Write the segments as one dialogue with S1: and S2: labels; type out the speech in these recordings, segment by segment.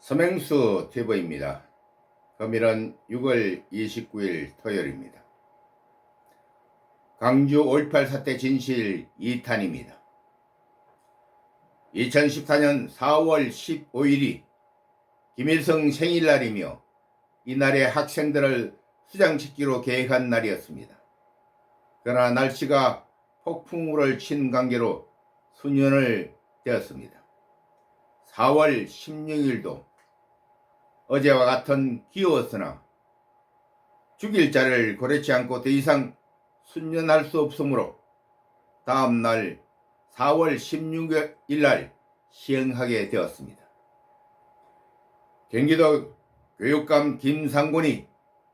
S1: 서맹수 TV입니다. 금일은 6월 29일 토요일입니다. 강주 5.18 사태 진실 2탄입니다. 2014년 4월 15일이 김일성 생일날이며 이날에 학생들을 수장시키기로 계획한 날이었습니다. 그러나 날씨가 폭풍우를 친 관계로 수년을 되었습니다. 4월 16일도 어제와 같은 기호였으나 죽일 자를 고려치 않고 더 이상 순년할 수 없으므로 다음 날 4월 16일 날 시행하게 되었습니다. 경기도 교육감 김상곤이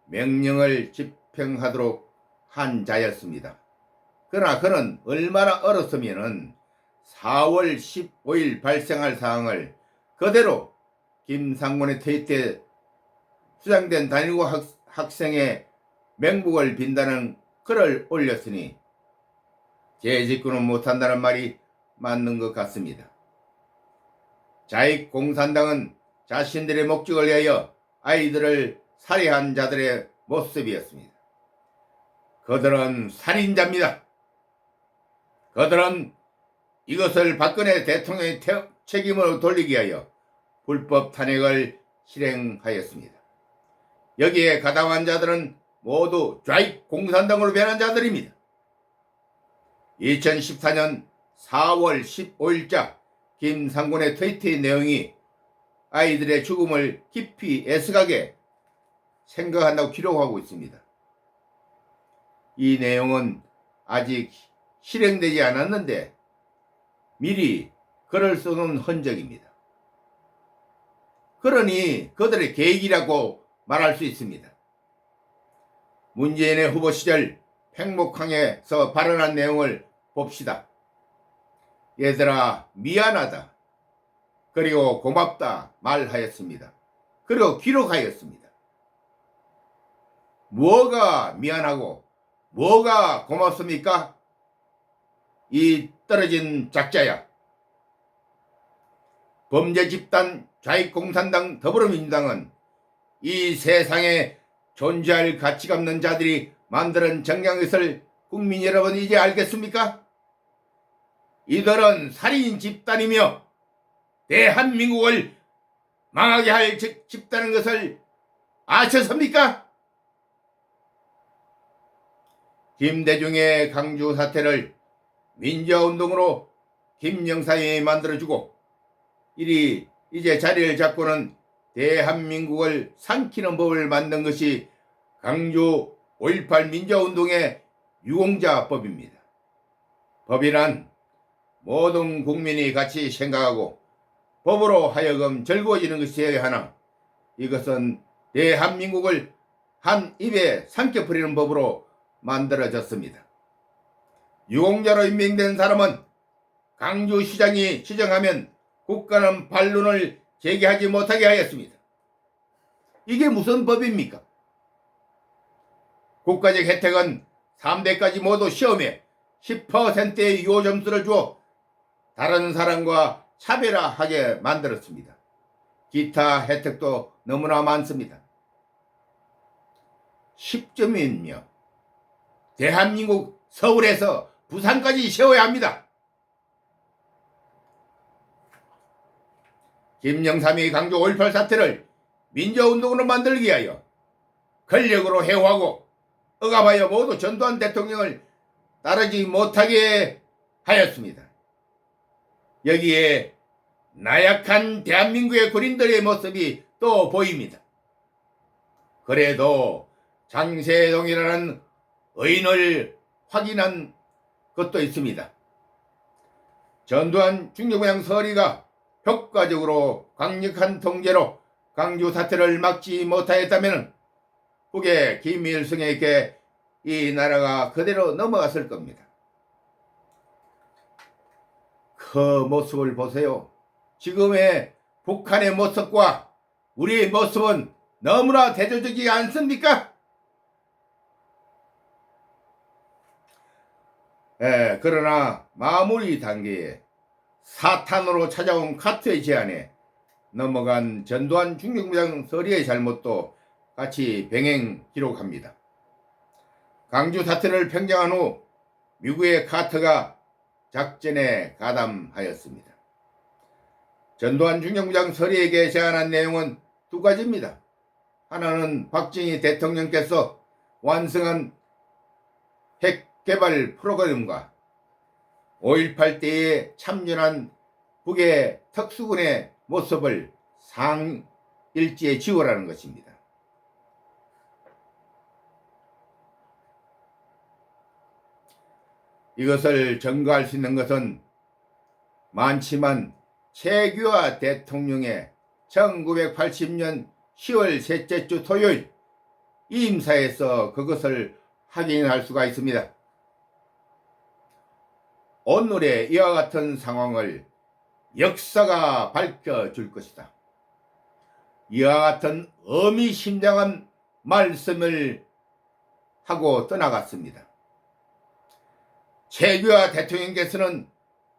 S1: 명령을 집행하도록 한 자였습니다. 그러나 그는 얼마나 어렸으면은 4월 15일 발생할 사항을 그대로 김상곤의 트위터에 수장된 단일고 학, 학생의 맹목을 빈다는 글을 올렸으니 재직구는 못한다는 말이 맞는 것 같습니다. 자익공산당은 자신들의 목적을 위하여 아이들을 살해한 자들의 모습이었습니다. 그들은 살인자입니다. 그들은 이것을 박근혜 대통령의 책임으로 돌리기 위하여 불법 탄핵을 실행하였습니다. 여기에 가담한 자들은 모두 좌익 공산당으로 변한 자들입니다. 2014년 4월 15일자 김상곤의 트위터의 내용이 아이들의 죽음을 깊이 애석하게 생각한다고 기록하고 있습니다. 이 내용은 아직 실행되지 않았는데 미리 글을 쓰는 흔적입니다. 그러니 그들의 계획이라고 말할 수 있습니다. 문재인의 후보 시절 팽목항에서 발언한 내용을 봅시다. 얘들아 미안하다. 그리고 고맙다 말하였습니다. 그리고 기록하였습니다. 뭐가 미안하고 뭐가 고맙습니까? 이 떨어진 작자야. 범죄 집단 좌익공산당 더불어민주당은 이 세상에 존재할 가치가 없는 자들이 만드는 정량것을 국민 여러분 이제 알겠습니까? 이들은 살인 집단이며 대한민국을 망하게 할 집단인 것을 아셨습니까? 김대중의 강주 사태를 민주화운동으로 김영사에 만들어주고 이리 이제 자리를 잡고는 대한민국을 삼키는 법을 만든 것이 강주 5.18 민주화운동의 유공자법입니다. 법이란 모든 국민이 같이 생각하고 법으로 하여금 즐거워지는 것이어야 하나 이것은 대한민국을 한 입에 삼켜버리는 법으로 만들어졌습니다. 유공자로 임명된 사람은 강주시장이 지정하면 국가는 반론을 제기하지 못하게 하였습니다. 이게 무슨 법입니까? 국가적 혜택은 3대까지 모두 시험에 10%의 유효 점수를 주어 다른 사람과 차별화하게 만들었습니다. 기타 혜택도 너무나 많습니다. 10점이면요. 대한민국 서울에서 부산까지 세워야 합니다. 김영삼이 강조 5.18 사태를 민주운동으로 만들기 위하여 권력으로 해오하고 억압하여 모두 전두환 대통령을 따르지 못하게 하였습니다. 여기에 나약한 대한민국의 군인들의 모습이 또 보입니다. 그래도 장세동이라는 의인을 확인한 것도 있습니다. 전두환 중경모양 서리가 효과적으로 강력한 통제로 강주 사태를 막지 못하였다면 북의 김일성에게 이 나라가 그대로 넘어갔을 겁니다. 그 모습을 보세요. 지금의 북한의 모습과 우리의 모습은 너무나 대조적이지 않습니까? 예, 그러나 마무리 단계에 사탄으로 찾아온 카트의 제안에 넘어간 전두환 중경부장 서리의 잘못도 같이 병행 기록합니다. 강주 사태를 평정한 후 미국의 카터가 작전에 가담하였습니다. 전두환 중경부장 서리에게 제안한 내용은 두 가지입니다. 하나는 박정희 대통령께서 완성한 핵 개발 프로그램과 5.18 때에 참전한 북의 특수군의 모습을 상일지에 지우라는 것입니다. 이것을 증거할 수 있는 것은 많지만 최규하 대통령의 1980년 10월 셋째 주 토요일 임사에서 그것을 확인할 수가 있습니다. 오늘의 이와 같은 상황을 역사가 밝혀줄 것이다. 이와 같은 어미심장한 말씀을 하고 떠나갔습니다. 최규하 대통령께서는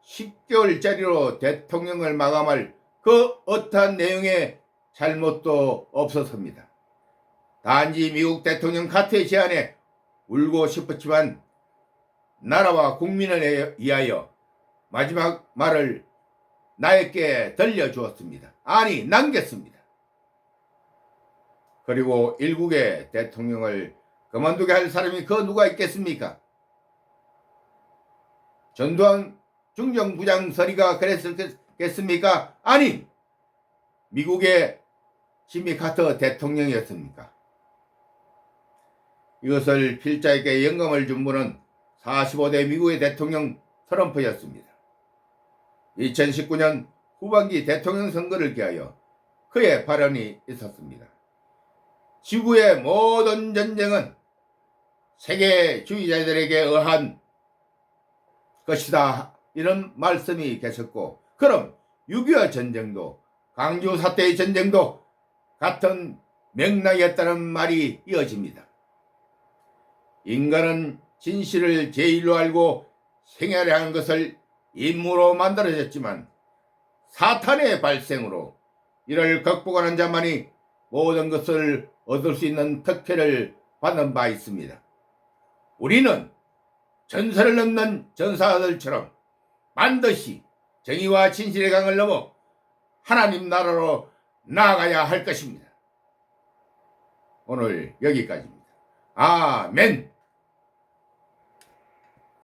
S1: 10개월짜리로 대통령을 마감할 그 어떠한 내용의 잘못도 없었습니다. 단지 미국 대통령 카트의 제안에 울고 싶었지만 나라와 국민을 위하여 마지막 말을 나에게 들려주었습니다. 아니 남겼습니다. 그리고 일국의 대통령을 그만두게 할 사람이 그 누가 있겠습니까? 전두환 중정부장 서리가 그랬겠습니까? 아니 미국의 지미 카터 대통령이었습니까? 이것을 필자에게 영감을 준 분은 45대 미국의 대통령 트럼프였습니다. 2019년 후반기 대통령 선거를 기하여 그의 발언이 있었습니다. 지구의 모든 전쟁은 세계주의자들에게 의한 것이다. 이런 말씀이 계셨고, 그럼 6.25 전쟁도 강주 사태의 전쟁도 같은 맥락이었다는 말이 이어집니다. 인간은 진실을 제일로 알고 생활하는 것을 임무로 만들어졌지만 사탄의 발생으로 이를 극복하는 자만이 모든 것을 얻을 수 있는 특혜를 받는 바 있습니다. 우리는 전설을 넘는 전사들처럼 반드시 정의와 진실의 강을 넘어 하나님 나라로 나아가야 할 것입니다. 오늘 여기까지입니다. 아멘.